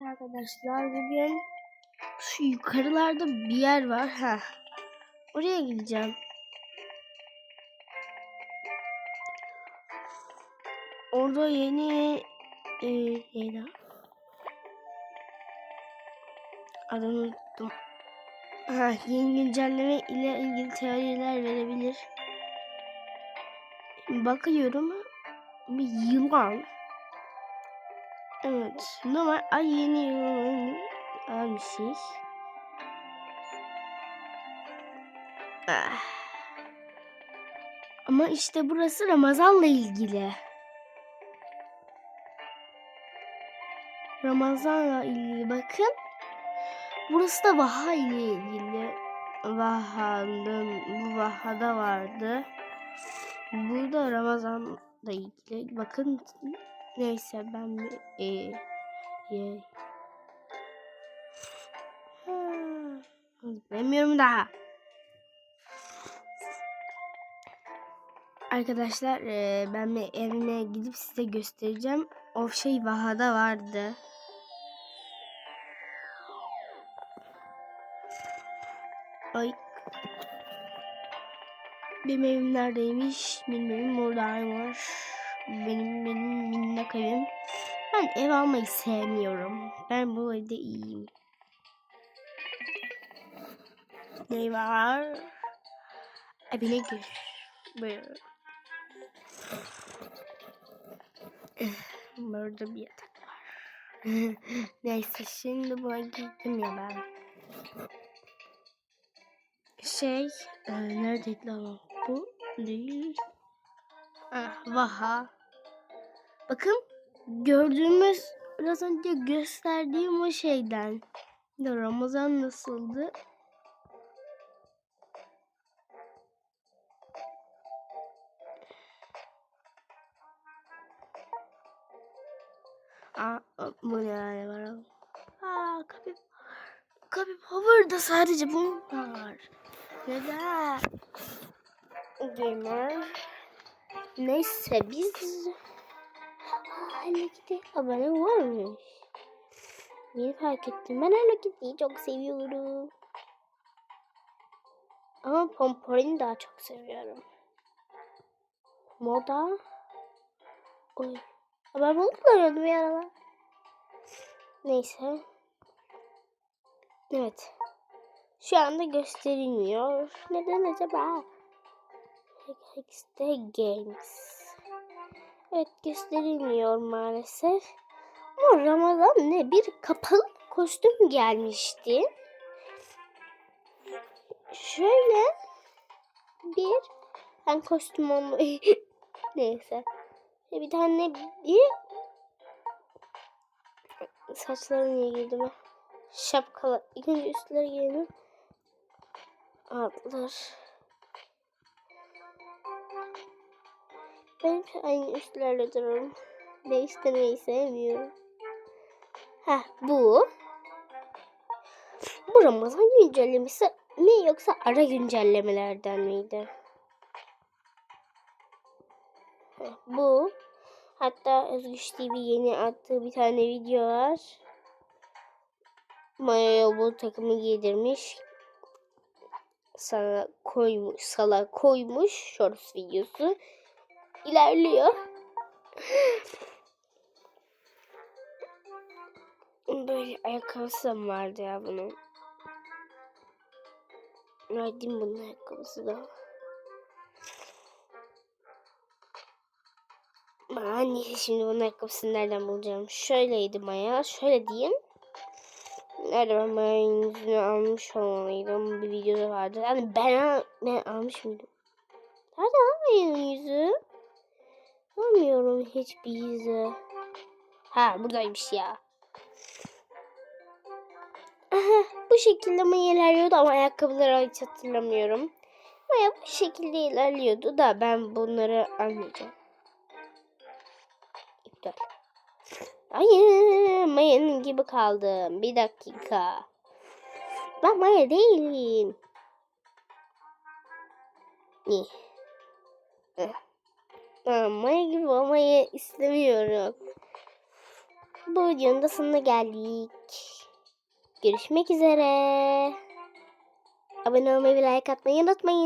Arkadaşlar bugün şu yukarılarda bir yer var. Ha. Oraya gideceğim. Orada yeni e, neydi? Adını unuttum. Ha, yeni güncelleme ile ilgili teoriler verebilir. Bakıyorum bir yılan. Evet. Normal ay yeni bir şey. Ah. Ama işte burası Ramazan'la ilgili. Ramazan'la ilgili bakın. Burası da Vaha ile ilgili. Vaha'nın bu Vaha'da vardı. Burada Ramazan'la ilgili. Bakın neyse ben e, e, bilmiyorum daha. Arkadaşlar e, ben bir evime gidip size göstereceğim. O şey Vaha'da vardı. Ay. Benim evim neredeymiş? Benim evim buradaymış. Benim benim evim. Ben ev almayı sevmiyorum. Ben bu evde iyiyim. Ne var? Evine gir. Buyur. Burada bir yatak var. Neyse şimdi buna gittim ya ben. Şey, e, neredeydi lan? Bu değil. Ah, Vaha. Bakın gördüğümüz biraz önce gösterdiğim o şeyden. Ramazan nasıldı? Aa, bu ne var? Aa, kapı Kapı Power'da sadece bu var. Neden? Gamer. Neyse biz Hello Kitty abone varmış. Yeni fark ettim. Ben Hello Kitty'yi çok seviyorum. Ama Pomporin'i daha çok seviyorum. Moda. Oy. Ben bunu kullanıyordum bir aralar. Neyse. Evet. Şu anda gösterilmiyor. Neden acaba? Hex'te Games. Evet gösterilmiyor maalesef. Ama Ramazan ne? Bir kapalı kostüm gelmişti. Şöyle bir ben kostüm olmayı neyse. Bir tane bir saçları niye girdi mi? Şapkalar. İlk önce üstleri giyelim. Altlar. Ben aynı üstlerle dururum. Değiştirmeyi sevmiyorum. Ha bu. Bu Ramazan güncellemesi mi yoksa ara güncellemelerden miydi? Heh, bu. Hatta Özgüç TV yeni attığı bir tane video var. Maya'ya bu takımı giydirmiş. Sana koymuş, sala koymuş shorts videosu. İlerliyor. Böyle ayakkabısı da vardı ya bunun. Verdim bunun ayakkabısı da. Ben neyse şimdi bunun ayakkabısını nereden bulacağım? Şöyleydi Maya. Şöyle diyeyim. Nerede ben Maya'nın yüzünü almış olmalıydım. Bir videoda vardı. Yani ben, ben almış mıydım? Nerede Maya'nın yüzü? Bilmiyorum hiçbir yüzü. Ha buradaymış ya. Aha, bu şekilde Maya ilerliyordu ama ayakkabıları hiç hatırlamıyorum. Maya bu şekilde ilerliyordu da ben bunları almayacağım. İptal. Hayır, Maya'nın gibi kaldım. Bir dakika. Ben Maya değilim. Ne? Ben gibi olmayı istemiyorum. Bu videonun da sonuna geldik. Görüşmek üzere. Abone olmayı ve like atmayı unutmayın.